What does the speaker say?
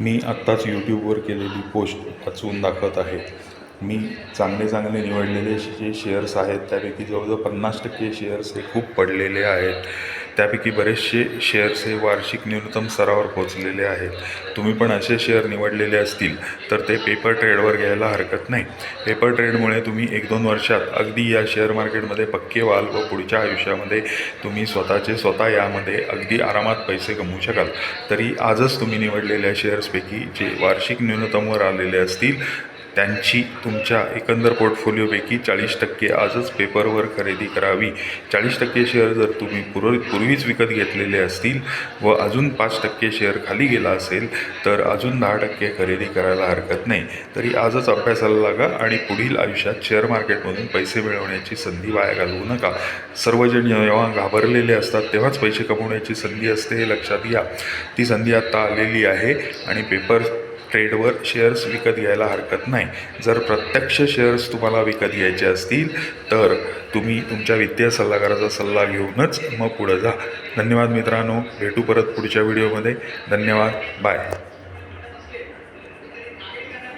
मी आत्ताच यूट्यूबवर केलेली पोस्ट वाचून दाखवत आहे. मी चांगले चांगले निवडलेले जे शेअर्स आहेत त्यापैकी जवळजवळ पन्नास टक्के शेअर्स हे खूप पडलेले आहेत. त्यापैकी बरेचसे शेअर्स हे वार्षिक न्यूनतम स्तरावर पोहोचलेले आहेत. तुम्ही पण असे शेअर निवडलेले असतील तर ते पेपर ट्रेडवर घ्यायला हरकत नाही. पेपर ट्रेडमुळे तुम्ही एक दोन वर्षात अगदी या शेअर मार्केटमध्ये पक्के व्हाल व पुढच्या आयुष्यामध्ये तुम्ही स्वतःचे स्वतः यामध्ये अगदी आरामात पैसे कमवू शकाल. तरी आजच तुम्ही निवडलेल्या शेअर्सपैकी जे वार्षिक न्यूनतमवर आलेले असतील त्यांची तुमच्या एकंदर पोर्टफोलिओपैकी चाळीस टक्के आजच पेपरवर खरेदी करावी. चाळीस टक्के शेअर जर तुम्ही पूर्व पूर्वीच विकत घेतलेले असतील व अजून पाच टक्के शेअर खाली गेला असेल तर अजून दहा टक्के खरेदी करायला हरकत नाही. तरी आजच अभ्यासाला लागा आणि पुढील आयुष्यात शेअर मार्केटमधून पैसे मिळवण्याची संधी वाया घालवू नका. सर्वजण जेव्हा घाबरलेले असतात तेव्हाच पैसे कमवण्याची संधी असते हे लक्षात घ्या. ती संधी आत्ता आलेली आहे आणि पेपर ट्रेडवर शेअर्स विकत घ्यायला हरकत नाही. जर प्रत्यक्ष शेअर्स तुम्हाला विकत घ्यायचे असतील तर तुम्ही तुमच्या वित्तीय सल्लागाराचा सल्ला घेऊनच मग पुढं जा. धन्यवाद मित्रांनो. भेटू परत पुढच्या व्हिडिओमध्ये. धन्यवाद. बाय.